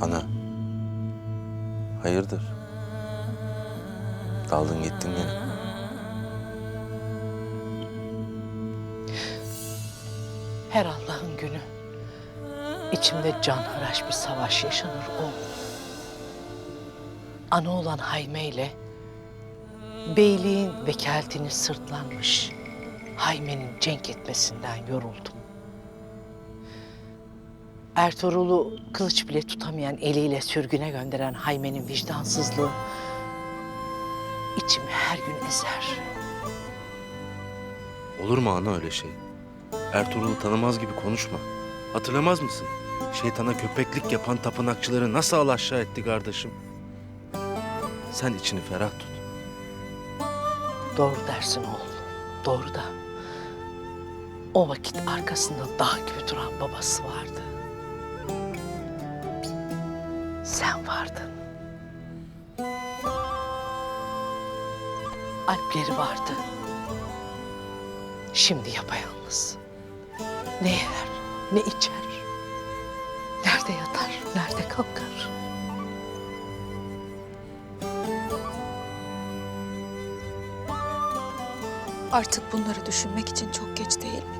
Ana. Hayırdır? Daldın gittin gene. Her Allah'ın günü içimde canhıraş bir savaş yaşanır o. Ana olan Hayme ile beyliğin vekaletini sırtlanmış Hayme'nin cenk etmesinden yoruldum. Ertuğrul'u kılıç bile tutamayan eliyle sürgüne gönderen Hayme'nin vicdansızlığı içimi her gün ezer. Olur mu ana öyle şey? Ertuğrul'u tanımaz gibi konuşma. Hatırlamaz mısın? Şeytana köpeklik yapan tapınakçıları nasıl alaşağı etti kardeşim? Sen içini ferah tut. Doğru dersin oğul. Doğru da. O vakit arkasında dağ gibi duran babası vardı. Sen vardın. Alpleri vardı. Şimdi yapayalnız. Ne yer, ne içer. Nerede yatar, nerede kalkar. Artık bunları düşünmek için çok geç değil mi?